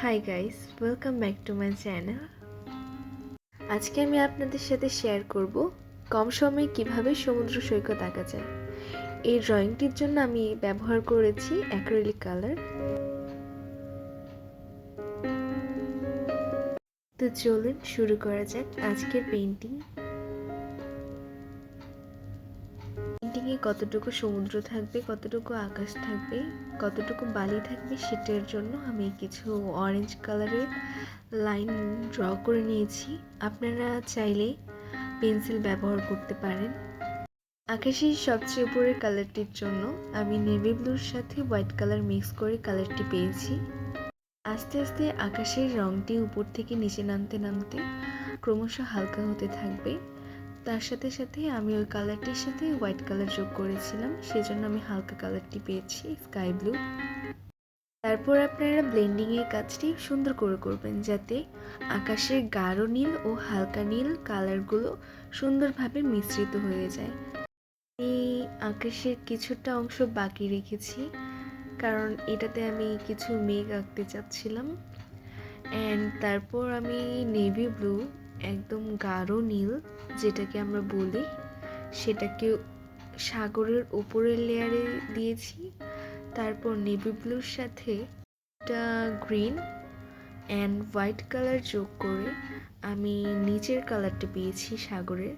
Hi guys welcome back to my channel আজকে আমি আপনাদের সাথে শেয়ার করব কম সময়ে কীভাবে সমুদ্র সৈকত আঁকা যায়। এই ড্রয়িংটির জন্য আমি ব্যবহার করেছি অ্যাক্রিলিক কালার তো চলুন শুরু করা যাক আজকের পেন্টিং পেন্টিংয়ে কতটুকু সমুদ্র থাকবে, কতটুকু আকাশ থাকবে, কতটুকু বালি থাকবে সেটার জন্য আমি কিছু অরেঞ্জ কালারের লাইন ড্র করে নিয়েছি। আপনারা চাইলে পেন্সিল ব্যবহার করতে পারেন। আকাশের সবচেয়ে উপরের কালারটির জন্য আমি নেভি ব্লুর সাথে হোয়াইট কালার মিক্স করে কালারটি পেয়েছি। আস্তে আস্তে আকাশের রঙটি উপর থেকে নিচে নামতে নামতে ক্রমশ হালকা হতে থাকবে। তার সাথে সাথে আমি ওই কালারটির সাথে হোয়াইট কালার যোগ করেছিলাম, সেজন্য আমি হালকা কালারটি পেয়েছি, স্কাই ব্লু। তারপর আপনারা ব্লেন্ডিংয়ের কাজটি সুন্দর করে করবেন, যাতে আকাশের গাঢ় নীল ও হালকা নীল কালারগুলো সুন্দরভাবে মিশ্রিত হয়ে যায়। এই আকাশের কিছুটা অংশ বাকি রেখেছি, কারণ এটাতে আমি কিছু মেঘ আঁকতে চাচ্ছিলাম। অ্যান্ড তারপর আমি নেভি ব্লু একদম গাঢ় নীল, যেটাকে আমরা বলি। সেটাকে সাগরের উপরের লেয়ারে দিয়েছি। তারপর নেভি ব্লুর সাথে একটা গ্রিন অ্যান্ড হোয়াইট কালার যোগ করে আমি নিচের কালারটা পেয়েছি সাগরের।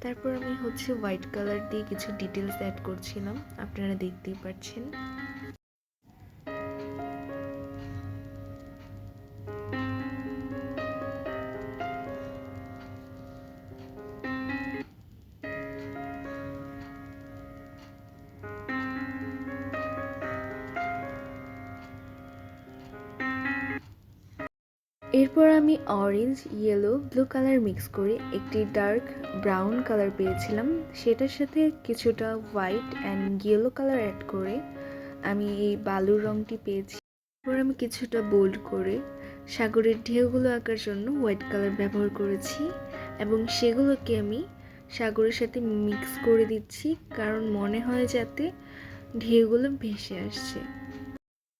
তারপর আমি হচ্ছে হোয়াইট কালার দিয়ে কিছু ডিটেলস অ্যাড করছিলাম। আপনারা দেখতেই পাচ্ছেন। এরপর আমি orange yellow blue colour mix করে একটি ডার্ক ব্রাউন কালার পেয়েছিলাম। সেটার সাথে কিছুটা white and yellow colour add করে আমি এই বালুর রঙটি পেয়েছি। এরপর আমি কিছুটা বোল্ড করে সাগরের ঢেউগুলো আঁকার জন্য হোয়াইট কালার ব্যবহার করেছি এবং সেগুলোকে আমি সাগরের সাথে মিক্স করে দিচ্ছি কারণ মনে হয় যাতে ঢেউগুলো ভেসে আসছে।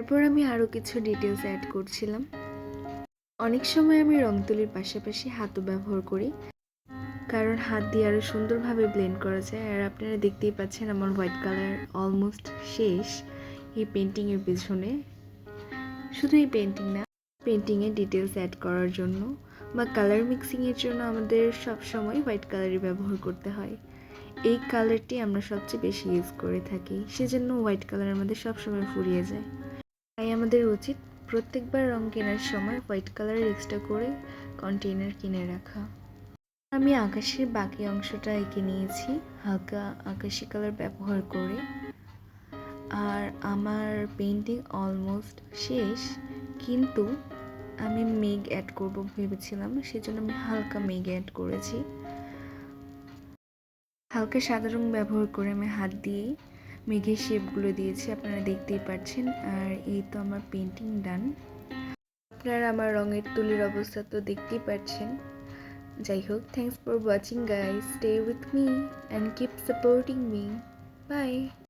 তারপর আমি আরও কিছু ডিটেলস অ্যাড করছিলাম। অনেক সময় আমি রং তুলির পাশাপাশি হাতও ব্যবহার করি। কারণ হাত দিয়ে আরও সুন্দরভাবে ব্লেন্ড করা যায়। আর আপনারা দেখতেই পাচ্ছেন আমার হোয়াইট কালার অলমোস্ট শেষ এই পেন্টিংয়ের পেছনে। শুধু এই পেন্টিং না পেন্টিংয়ে ডিটেলস অ্যাড করার জন্য বা কালার মিক্সিংয়ের জন্য আমাদের সব সময় হোয়াইট কালারই ব্যবহার করতে হয়। এই কালারটি আমরা সবচেয়ে বেশি ইউজ করে থাকি। সেজন্য হোয়াইট কালার আমাদের সবসময় ফুরিয়ে যায়। তাই আমাদের উচিত প্রত্যেকবার রং কেনার সময় হোয়াইট কালারের এক্সট্রা করে কন্টেইনার কিনে রাখা। আমি আকাশের বাকি অংশটা এঁকে নিয়েছি, হালকা আকাশি কালার ব্যবহার করে। আর আমার পেন্টিং অলমোস্ট শেষ, কিন্তু আমি মেঘ অ্যাড করব ভেবেছিলাম, সেজন্য আমি হালকা মেঘ অ্যাড করেছি। হালকা সাদা রং ব্যবহার করে আমি হাত দিয়ে মেঘের শেপগুলো দিয়েছি, আপনারা দেখতেই পাচ্ছেন। আর এই তো আমার পেন্টিং ডান আপনারা আমার রঙের তুলির অবস্থা তো দেখতেই পাচ্ছেন। যাই হোক thanks for watching guys stay with me and keep supporting me bye